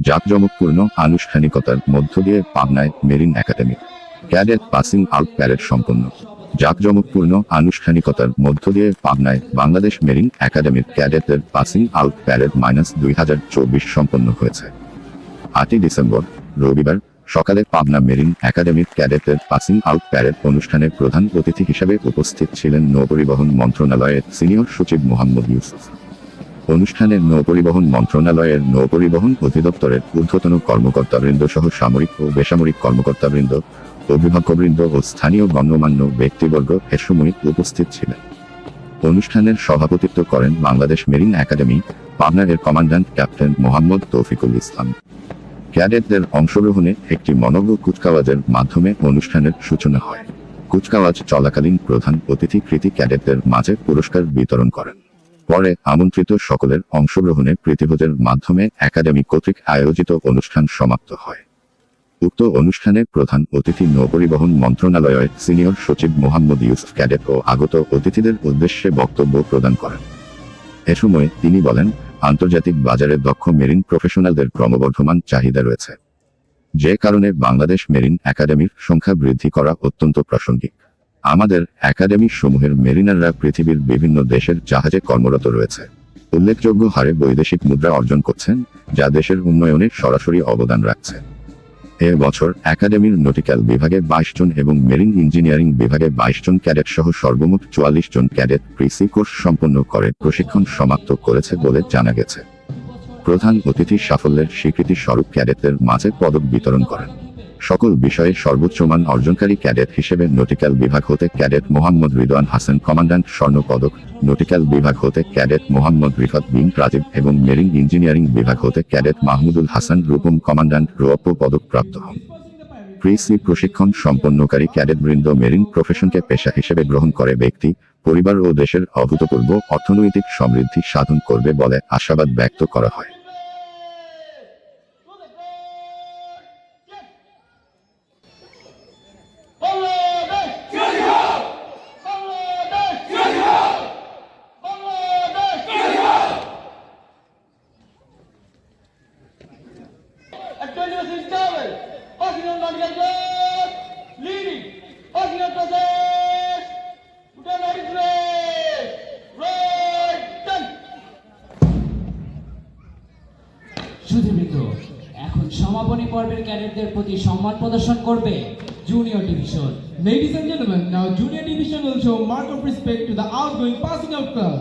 জাঁকজমকপূর্ণ আনুষ্ঠানিকতার মধ্য দিয়ে পাবনায় marine academy. Cadet passing out parade সম্পন্ন। জাঁকজমকপূর্ণ আনুষ্ঠানিকতার মধ্য দিয়ে পাবনায় বাংলাদেশ মেরিন একাডেমির ক্যাডেটদের পাসিং আউট প্যারেড মাইনাস দুই হাজার চব্বিশ সম্পন্ন হয়েছে। আটই ডিসেম্বর, রবিবার, সকালে পাবনা মেরিন একাডেমির ক্যাডেটদের পাসিং আউট প্যারেড অনুষ্ঠানের প্রধান অতিথি হিসেবে উপস্থিত ছিলেন নৌপরিবহন মন্ত্রণালয়ের সিনিয়র সচিব মোহাম্মদ ইউসুফ। অনুষ্ঠানে নৌপরিবহন মন্ত্রণালয়ের নৌপরিবহন অধিদপ্তরের ঊর্ধ্বতন কর্মকর্তাবৃন্দ সহ সামরিক ও বেসামরিক কর্মকর্তাবৃন্দ, অভিভাবকবৃন্দ ও স্থানীয় গণ্যমান্য ব্যক্তিবর্গ এ সময় উপস্থিত ছিলেন। অনুষ্ঠানের সভাপতিত্ব করেন বাংলাদেশ মেরিন একাডেমি, পাবনার এর কমান্ড্যান্ট ক্যাপ্টেন মোহাম্মদ তৌফিকুল ইসলাম। ক্যাডেটদের অংশগ্রহণে একটি মনজ্ঞ কুচকাওয়াজের মাধ্যমে অনুষ্ঠানের সূচনা হয়। কুচকাওয়াজ চলাকালীন প্রধান অতিথি কৃতি ক্যাডেটদের মাঝে পুরস্কার বিতরণ করেন। পরে আমন্ত্রিত সকলের অংশগ্রহণে প্রীতিভোজের মাধ্যমে একাডেমি কর্তৃক আয়োজিত অনুষ্ঠান সমাপ্ত হয়। উক্ত অনুষ্ঠানে প্রধান অতিথি নৌপরিবহন মন্ত্রণালয়ের সিনিয়র সচিব মোহাম্মদ ইউসুফ ক্যাডেট ও আগত অতিথিদের উদ্দেশ্যে বক্তব্য প্রদান করেন। এ সময় তিনি বলেন, আন্তর্জাতিক বাজারে দক্ষ মেরিন প্রফেশনালদের ক্রমবর্ধমান চাহিদা রয়েছে। যে কারণে বাংলাদেশ মেরিন একাডেমির সংখ্যা বৃদ্ধি করা অত্যন্ত প্রাসঙ্গিক। আমাদের একাডেমি সমূহের মেরিনাররা পৃথিবীর বিভিন্ন দেশের জাহাজে কর্মরত রয়েছে। উল্লেখযোগ্য হারে বৈদেশিক মুদ্রা অর্জন করছেন, যা দেশের উন্নয়নে সরাসরি অবদান রাখছে। এ বছর একাডেমির নটিক্যাল বিভাগে বাইশ জন এবং মেরিন ইঞ্জিনিয়ারিং বিভাগে বাইশ জন ক্যাডেট সহ সর্বমোট চুয়াল্লিশ জন ক্যাডেট প্রিসি কোর্স সম্পন্ন করে প্রশিক্ষণ সমাপ্ত করেছে বলে জানা গেছে। প্রধান অতিথি সাফল্যের স্বীকৃতি স্বরূপ ক্যাডেটদের মাঝে পদক বিতরণ করেন। সকল বিষয়ে সর্বোচ্চ মান অর্জনকারী ক্যাডেট হিসেবে নটিক্যাল বিভাগ হতে ক্যাডেট মোহাম্মদ রিদওয়ান হাসান, কমান্ড্যান্ট স্বর্ণ পদক, নটিক্যাল বিভাগ হতে ক্যাডেট মোহাম্মদ রিফাত বিন রাজীব এবং মেরিন ইঞ্জিনিয়ারিং বিভাগ হতে ক্যাডেট মাহমুদুল হাসান রূপম কমান্ড্যান্ট রৌপ্য পদক প্রাপ্ত হন। প্রিসি প্রশিক্ষণ সম্পন্নকারী ক্যাডেটবৃন্দ মেরিন প্রফেশনকে পেশা হিসেবে গ্রহণ করে ব্যক্তি, পরিবার ও দেশের অভূতপূর্ব অর্থনৈতিক সমৃদ্ধি সাধন করবে বলে আশাবাদ ব্যক্ত করা হয়। এখন সমাপনী পর্বের ক্যাডেটদের প্রতি সম্মান প্রদর্শন করবে junior division ladies and gentleman now junior division will mark of respect to the outgoing passing out class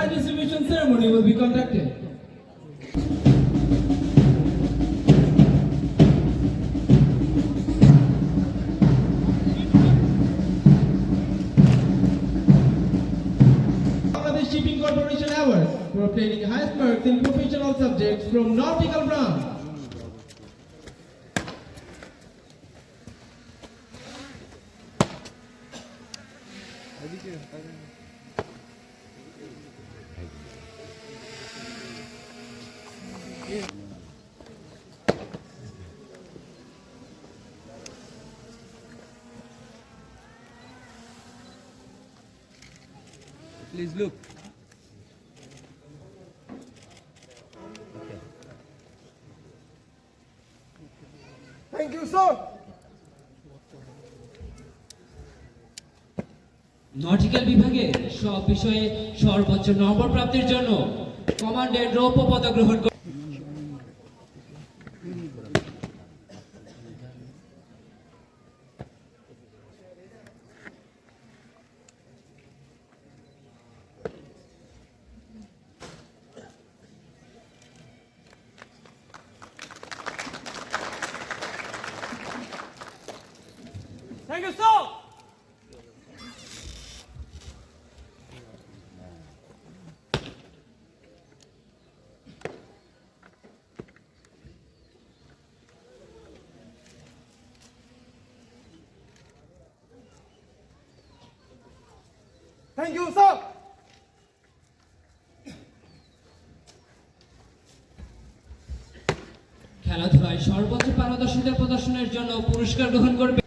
prize distribution ceremony will be conducted. Bangladesh Shipping Corporation Awards for obtaining highest marks in professional subjects from nautical branch. Please look. Thank you, sir. Nautical বিভাগে সব বিষয়ে সর্বোচ্চ নম্বর প্রাপ্তির জন্য commandant রৌপ্য পদক গ্রহণ Thank you, sir. খেলাধুলায় সর্বোচ্চ পারদর্শিতা প্রদর্শনের জন্য পুরস্কার গ্রহণ করবে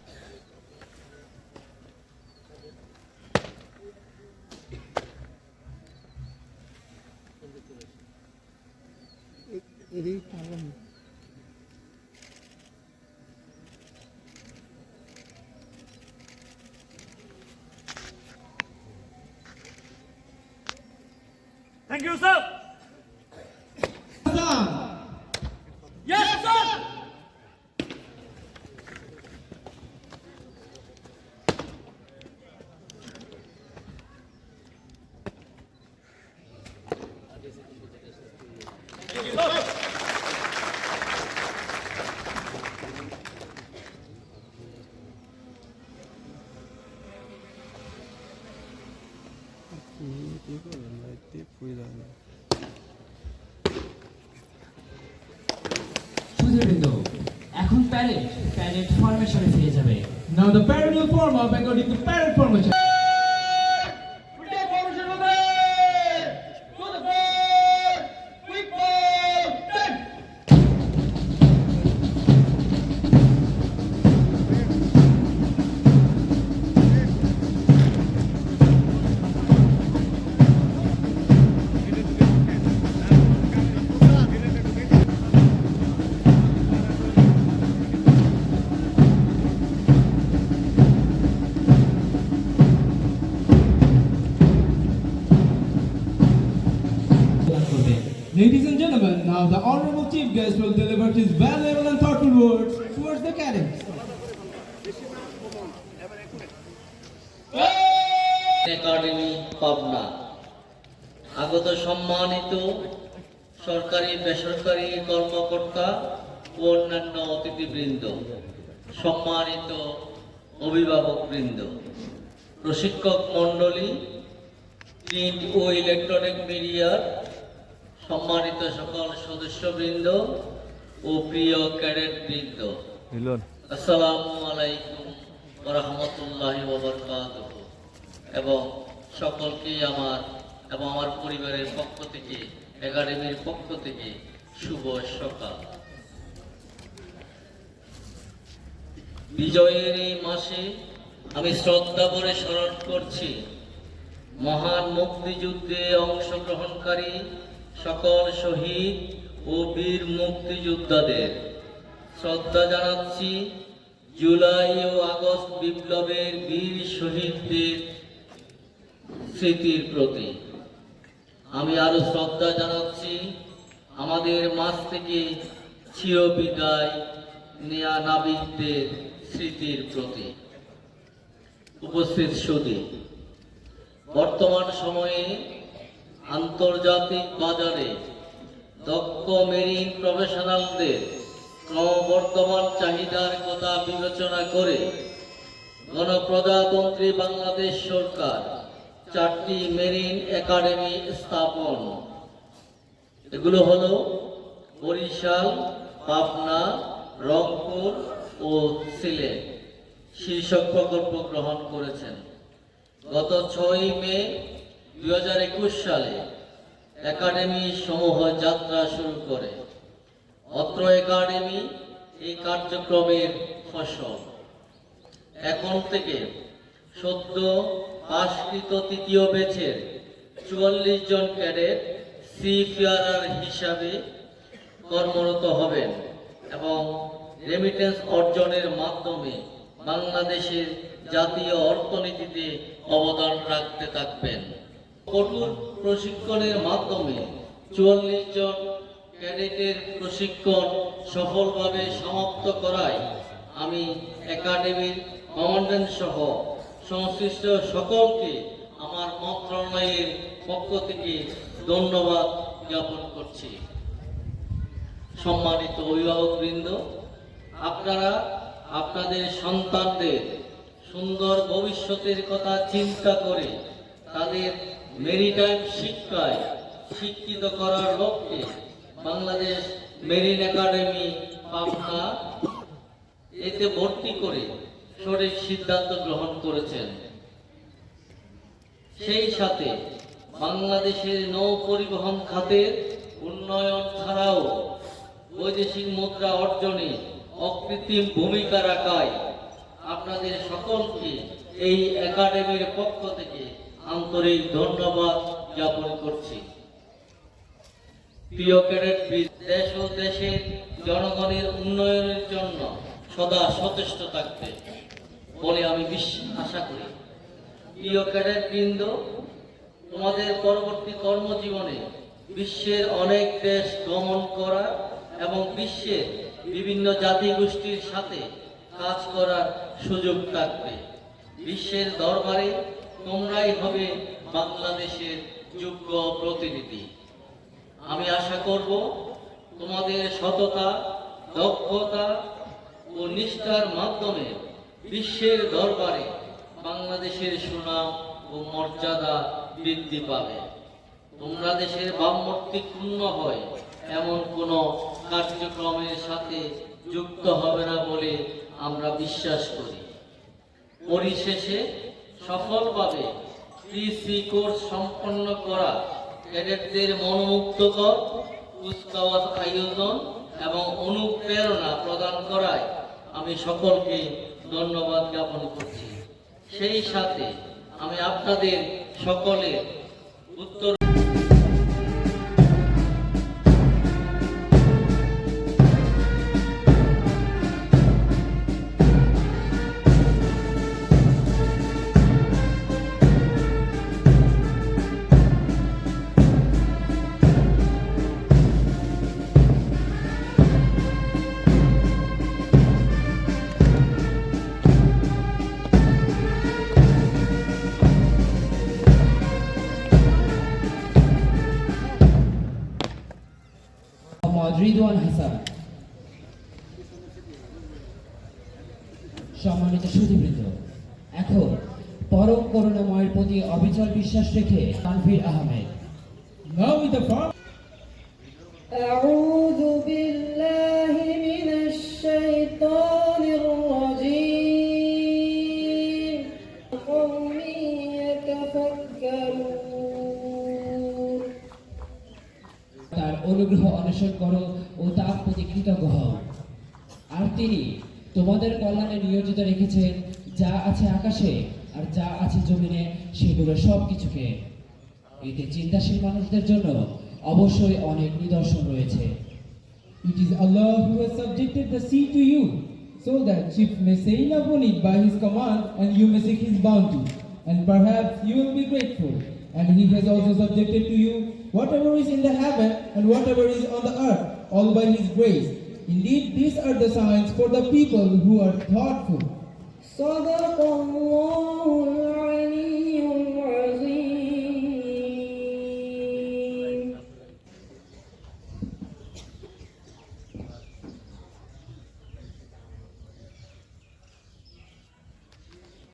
Thank you, sir. সুধীরবৃন্দ এখন প্যারেড প্যারেড ফরমেশনে ফিরে যাবে the parade will form up according to parade now the honorable chief guest will deliver his valuable and thoughtful words towards the cadets. Academy Pabna আগত সম্মানিত সরকারি, বেসরকারি কর্মকর্তা ও অন্যান্য অতিথিবৃন্দ, সম্মানিত অভিভাবকবৃন্দ, প্রশিক্ষক মণ্ডলী প্রিন্ট ও ইলেকট্রনিক মিডিয়ার সম্মানিত সকল সদস্যবৃন্দ ও প্রিয় ক্যাডেটবৃন্দ আসসালামু আলাইকুম রহমতুল্লাহ এবং সকলকেই আমার এবং আমার পরিবারের পক্ষ থেকে একাডেমির পক্ষ থেকে শুভ সকাল। বিজয়ের এই মাসে আমি শ্রদ্ধা ভরে স্মরণ করছি মহান মুক্তিযুদ্ধে অংশগ্রহণকারী সকল শহীদ ও বীর মুক্তিযোদ্ধাদের শ্রদ্ধা জানাচ্ছি। জুলাই ও আগস্ট বিপ্লবের বীর শহীদদের স্মৃতির প্রতি। আমি আরও শ্রদ্ধা জানাচ্ছি। আমাদের মাঝ থেকে চির বিদায় নেয়া নাবিকদের স্মৃতির প্রতি। উপস্থিত সুদী বর্তমান সময়ে আন্তর্জাতিক বাজারে দক্ষ মেরিন প্রফেশনালদের ক্রমবর্ধমান চাহিদার কথা বিবেচনা করে গণপ্রজাতন্ত্রী বাংলাদেশ সরকার চারটি মেরিন একাডেমি স্থাপন। এগুলো হলো বরিশাল, পাবনা, রংপুর ও সিলেট। শীর্ষক প্রকল্প গ্রহণ করেছেন। গত ছয় মে দুই হাজার একুশ সালে একাডেমি সমূহ যাত্রা শুরু করে। অত্র একাডেমি এই কার্যক্রমের ফসল। এখন থেকে সদ্য পাশকৃত তৃতীয় বেছের চুয়াল্লিশ জন ক্যাডেট সি ফিয়ারার হিসাবে কর্মরত হবেন এবং রেমিটেন্স অর্জনের মাধ্যমে বাংলাদেশের জাতীয় অর্থনীতিতে অবদান রাখতে থাকবেন। কঠোর প্রশিক্ষণের মাধ্যমে চুয়াল্লিশ জন ক্যাডেটের প্রশিক্ষণ সফলভাবে সমাপ্ত করায় আমি একাডেমির কমান্ডেন্ট সহ সংশ্লিষ্ট সকলকে আমার মন্ত্রণালয়ের পক্ষ থেকে ধন্যবাদ জ্ঞাপন করছি। সম্মানিত অভিভাবকবৃন্দ, আপনারা, আপনাদের সন্তানদের সুন্দর ভবিষ্যতের কথা চিন্তা করে তাদের মেরিটাইম শিক্ষায় শিক্ষিত করার লক্ষ্যে বাংলাদেশ মেরিন একাডেমি পাবনা এতে ভর্তি করে সঠিক সিদ্ধান্ত গ্রহণ করেছেন। সেই সাথে বাংলাদেশের নৌ পরিবহন খাতের উন্নয়ন ছাড়াও বৈদেশিক মুদ্রা অর্জনে অকৃত্রিম ভূমিকা রাখায় আপনাদের সকলকে এই একাডেমির পক্ষ থেকে আন্তরিক ধন্যবাদ জ্ঞাপন করছি। প্রিয় ক্যাডেট দেশ ও দেশের জনগণের উন্নয়নের জন্য সদা সচেষ্ট থাকবে বলে আমি আশা করি। প্রিয় ক্যাডেট বৃন্দ, তোমাদের পরবর্তী কর্মজীবনে বিশ্বের অনেক দেশ গমন করা এবং বিশ্বের বিভিন্ন জাতিগোষ্ঠীর সাথে কাজ করার সুযোগ থাকবে। বিশ্বের দরবারে তোমরাই হবে বাংলাদেশের যোগ্য প্রতিনিধি। আমি আশা করব তোমাদের সততা, দক্ষতা ও নিষ্ঠার মাধ্যমে বিশ্বের দরবারে বাংলাদেশের সুনাম ও মর্যাদা বৃদ্ধি পাবে। তোমরা দেশের বামমূর্তি হয়, এমন কোনো কার্যক্রমের সাথে যুক্ত হবে না বলে আমরা বিশ্বাস করি। পরিশেষে সফলভাবে পিসি কোর্স সম্পন্ন করা ক্যাডেটদের মনোমুগ্ধকর, কুচকাওয়াজ আয়োজন এবং অনুপ্রেরণা প্রদান করায় আমি সকলকে ধন্যবাদ জ্ঞাপন করছি। সেই সাথে আমি আপনাদের সকলের উত্তর মোহাম্মদ রিদওয়ান হাসান সম্মানিত সুধীবৃন্দ এখন পরম করুণাময়ের প্রতি অবিচল বিশ্বাস রেখে Tanvir Ahmed Now with the first أعوذ بالله অনুগ্রহ অন্বেষণ করো ও তার প্রতি কৃতজ্ঞ হও আর তিনি তোমাদের কল্যাণে নিয়োজিত রেখেছেন যা আছে আকাশে আর যা আছে জমিনে সেগুলো সব কিছুকে এতে চিন্তাশীল মানুষদের জন্য অবশ্যই অনেক নিদর্শন রয়েছে It is Allah who has subjected the sea to you, so that ships may sail upon it by His command, and you may seek His bounty. And perhaps you will be grateful. And He has also subjected to you whatever is in the heaven and whatever is on the earth, all by His grace. Indeed, these are the signs for the people who are thoughtful.